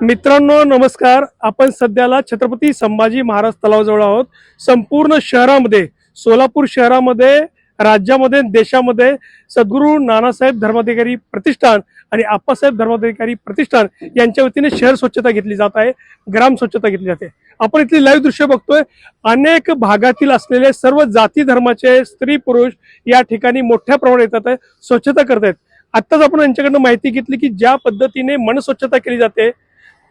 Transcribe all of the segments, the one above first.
मित्रांनो नमस्कार. आपण सध्याला छत्रपती संभाजी महाराज तलावाजवळ आहोत. संपूर्ण शहरामध्ये सोलापूर शहरामध्ये राज्यामध्ये देशामध्ये सद्गुरू नानासाहेब धर्माधिकारी प्रतिष्ठान आणि आप्पासाहेब धर्माधिकारी प्रतिष्ठान यांच्या वतीने शहर स्वच्छता घेतली जात आहे ग्राम स्वच्छता घेतली जाते. आपण इथली लाईव्ह दृश्य बघतोय. अनेक भागातील असलेले सर्व जाती धर्माचे स्त्री पुरुष या ठिकाणी मोठ्या प्रमाणात येतात आहे, स्वच्छता आहेत आत्ताच आपण यांच्याकडनं माहिती घेतली की ज्या पद्धतीने मन स्वच्छता केली जाते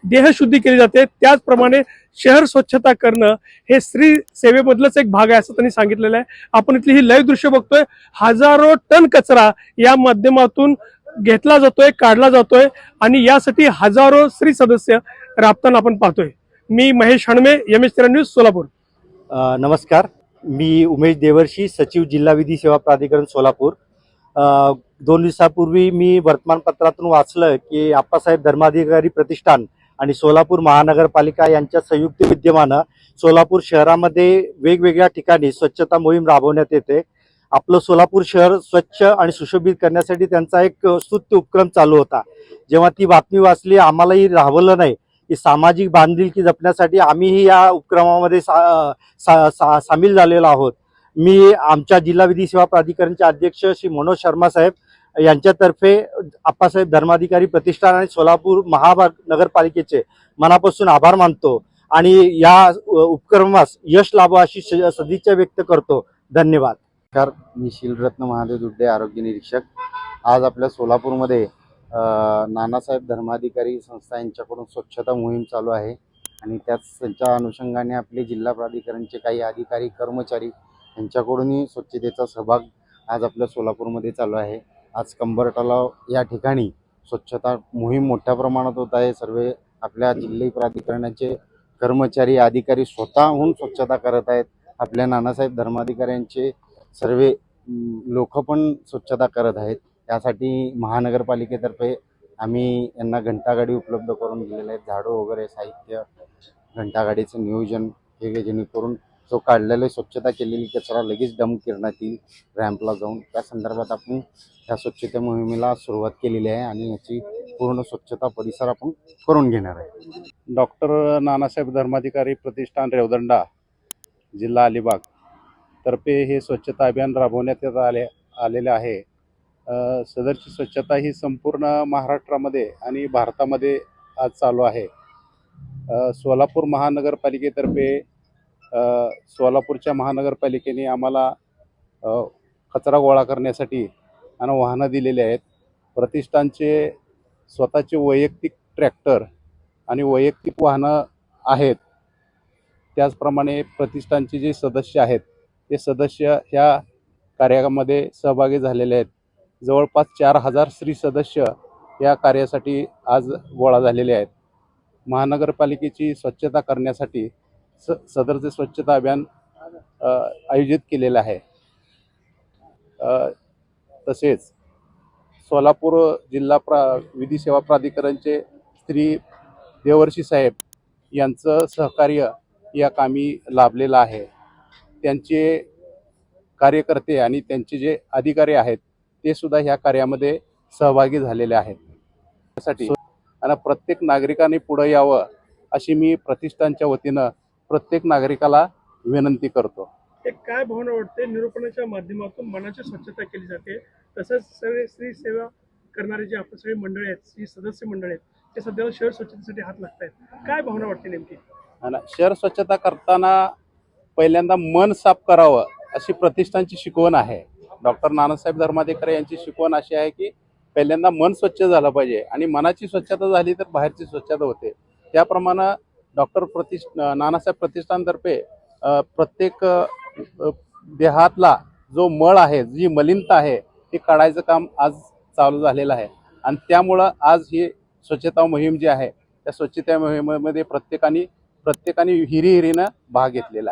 देहशुद्धी केली जाते. त्याचप्रमाणे शहर स्वच्छता करणं हे स्त्री सेवेमधलंच एक भाग आहे असं त्यांनी सांगितलेलं आहे. आपण इथली ही लय दृश्य बघतोय. हजारो टन कचरा या माध्यमातून घेतला जातोय काढला जातोय आणि यासाठी हजारो स्त्री सदस्य राबताना आपण पाहतोय. मी Mahesh Hanme M S news Solapur. नमस्कार. मी उमेश देवर्षी सचिव जिल्हा विधी सेवा प्राधिकरण सोलापूर. दोन दिवसापूर्वी मी वर्तमानपत्रातून वाचलं की आप्पासाहेब धर्माधिकारी प्रतिष्ठान आणि सोलापूर महानगरपालिका यांच्या संयुक्त विद्यमानं सोलापूर शहरामध्ये वेगवेगळ्या ठिकाणी स्वच्छता मोहीम राबवण्यात येते. आपलं सोलापूर शहर स्वच्छ आणि सुशोभित करण्यासाठी त्यांचा एक स्तुत्य उपक्रम चालू होता. जेव्हा ती बातमी वाचली आम्हालाही राहवलं नाही. की सामाजिक बांधिलकी जपण्यासाठी आम्हीही या उपक्रमामध्ये सा, सा, सा, सामील झालेलो आहोत. मी आमच्या जिल्हा विधी सेवा प्राधिकरणचे अध्यक्ष श्री मनोज शर्मा साहेब यांच्यातर्फे आप्पासाहेब धर्माधिकारी प्रतिष्ठान आणि सोलापूर महानगरपालिकेचे मनापासून आभार मानतो आणि या उपक्रमास यश लाभो अशी स- सदिच्छा व्यक्त करतो. धन्यवाद. नमस्कार मी शिलरत्न महादेव दुड्डे आरोग्य निरीक्षक. आज आपल्या सोलापूरमध्ये नानासाहेब धर्माधिकारी संस्था यांच्याकडून स्वच्छता मोहीम चालू आहे आणि त्याच त्यांच्या अनुषंगाने आपले जिल्हा प्राधिकरणचे काही अधिकारी कर्मचारी यांच्याकडूनही स्वच्छतेचा सहभाग आज आपल्या सोलापूरमध्ये चालू आहे. आज कंबर तलाव या ठिकाणी स्वच्छता मोहीम मोठ्या प्रमाणात होत आहे. सर्व आपल्या जिल्हा प्राधिकरणाचे कर्मचारी अधिकारी स्वतःहून स्वच्छता करत आहेत. आपल्या नानासाहेब धर्माधिकाऱ्यांचे सर्व लोक पण स्वच्छता करत आहेत. त्यासाठी महानगरपालिकेतर्फे आम्ही यांना घंटागाडी उपलब्ध करून दिलेले आहेत. झाडू वगैरे साहित्य घंटागाडीचं नियोजन हे जेणेकरून जो काढलेला स्वच्छता केलेली कचरा लगेच डंप करण्यात येईल रॅम्पला जाऊन त्या संदर्भात आपण ह्या स्वच्छता मोहिमेला सुरुवात केलेली आहे आणि याची पूर्ण स्वच्छता परिसर आपण करून घेणार आहे. डॉक्टर नानासाहेब धर्माधिकारी प्रतिष्ठान रेवदंडा जिल्हा अलिबाग तर्फे हे स्वच्छता अभियान राबवण्यात येत आले आलेले आहे. सदरची स्वच्छता ही संपूर्ण महाराष्ट्रामध्ये आणि भारतामध्ये आज चालू आहे. सोलापूर महानगरपालिकेतर्फे सोलापूरच्या महानगरपालिकेने आम्हाला कचरा गोळा करण्यासाठी आणि वाहनं दिलेली आहेत. प्रतिष्ठानचे स्वतःचे वैयक्तिक ट्रॅक्टर आणि वैयक्तिक वाहनं आहेत. त्याचप्रमाणे प्रतिष्ठानचे जे सदस्य आहेत ते सदस्य ह्या कार्यामध्ये सहभागी झालेले आहेत. जवळपास चार हजार स्त्री सदस्य या कार्यासाठी आज गोळा झालेले आहेत. महानगरपालिकेची स्वच्छता करण्यासाठी स सदरचे स्वच्छता अभियान आयोजित केलेलं आहे. तसेच सोलापूर जिल्हा प्रा विधी सेवा प्राधिकरणचे श्री देवर्षी साहेब यांचं सहकार्य या कामी लाभलेलं आहे. त्यांचे कार्यकर्ते आणि त्यांचे जे अधिकारी आहेत ते सुद्धा ह्या कार्यामध्ये सहभागी झालेले आहेत. त्यासाठी आणि प्रत्येक नागरिकाने पुढं यावं अशी मी प्रतिष्ठानच्या वतीनं प्रत्येक नागरिकाला विनंती करतो. एक काय भावना वाटते? निरूपणाच्या माध्यमातून मनाची स्वच्छता केली जाते. तसंच सगळे स्त्री सेवा करणारे जे आपण सगळे मंडळी आहेत स्त्री सदस्य मंडळी आहेत ते सध्या शहर स्वच्छतेसाठी हात लागत आहेत काय भावना वाटते नेमकी? शहर स्वच्छता करताना पहिल्यांदा मन साफ करावं अशी प्रतिष्ठानची शिकवण आहे. डॉक्टर नानासाहेब धर्माधिकारी यांची शिकवण अशी आहे की पहिल्यांदा मन स्वच्छ झालं पाहिजे आणि मनाची स्वच्छता झाली तर बाहेरची स्वच्छता होते. त्याप्रमाणे डॉक्टर प्रतिष्ठ नानासाहेब प्रतिष्ठानतर्फे प्रत्येक देहातला जो मळ आहे जी मलिनता आहे ती काढायचं काम आज चालू झालेलं आहे. आणि त्यामुळं आज ही स्वच्छता मोहीम जी आहे त्या स्वच्छता मोहिमेमध्ये प्रत्येकाने प्रत्येकाने हिरी हिरीनं भाग घेतलेला आहे.